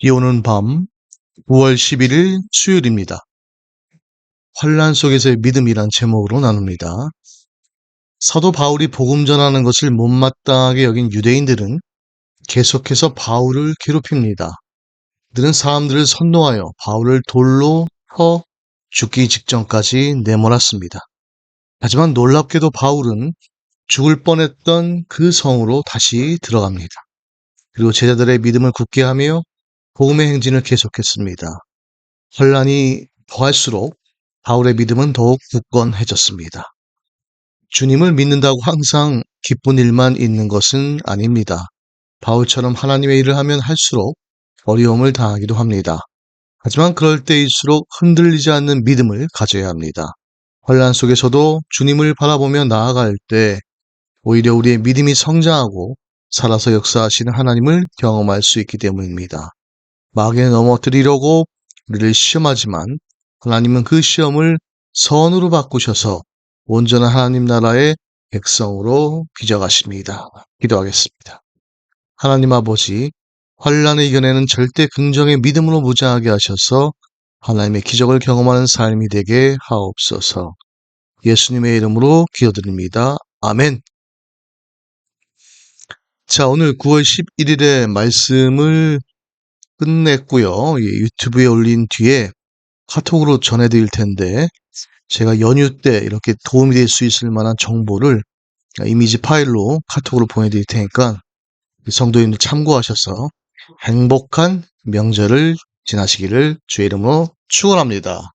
비 오는 밤 9월 11일 수요일입니다. 환란 속에서의 믿음이란 제목으로 나눕니다. 사도 바울이 복음 전하는 것을 못마땅하게 여긴 유대인들은 계속해서 바울을 괴롭힙니다. 그들은 사람들을 선동하여 바울을 돌로 쳐 죽기 직전까지 내몰았습니다. 하지만 놀랍게도 바울은 죽을 뻔했던 그 성으로 다시 들어갑니다. 그리고 제자들의 믿음을 굳게 하며 복음의 행진을 계속했습니다. 혼란이 더할수록 바울의 믿음은 더욱 굳건해졌습니다. 주님을 믿는다고 항상 기쁜 일만 있는 것은 아닙니다. 바울처럼 하나님의 일을 하면 할수록 어려움을 당하기도 합니다. 하지만 그럴 때일수록 흔들리지 않는 믿음을 가져야 합니다. 혼란 속에서도 주님을 바라보며 나아갈 때 오히려 우리의 믿음이 성장하고 살아서 역사하시는 하나님을 경험할 수 있기 때문입니다. 마귀에 넘어뜨리려고 우리를 시험하지만 하나님은 그 시험을 선으로 바꾸셔서 온전한 하나님 나라의 백성으로 빚어가십니다. 기도하겠습니다. 하나님 아버지, 환란을 이겨내는 절대 긍정의 믿음으로 무장하게 하셔서 하나님의 기적을 경험하는 삶이 되게 하옵소서. 예수님의 이름으로 기도드립니다. 아멘. 자, 오늘 9월 11일의 말씀을 끝냈고요. 예, 유튜브에 올린 뒤에 카톡으로 전해드릴 텐데 제가 연휴 때 이렇게 도움이 될 수 있을 만한 정보를 이미지 파일로 카톡으로 보내드릴 테니까 성도님들 참고하셔서 행복한 명절을 지나시기를 주의 이름으로 축원합니다.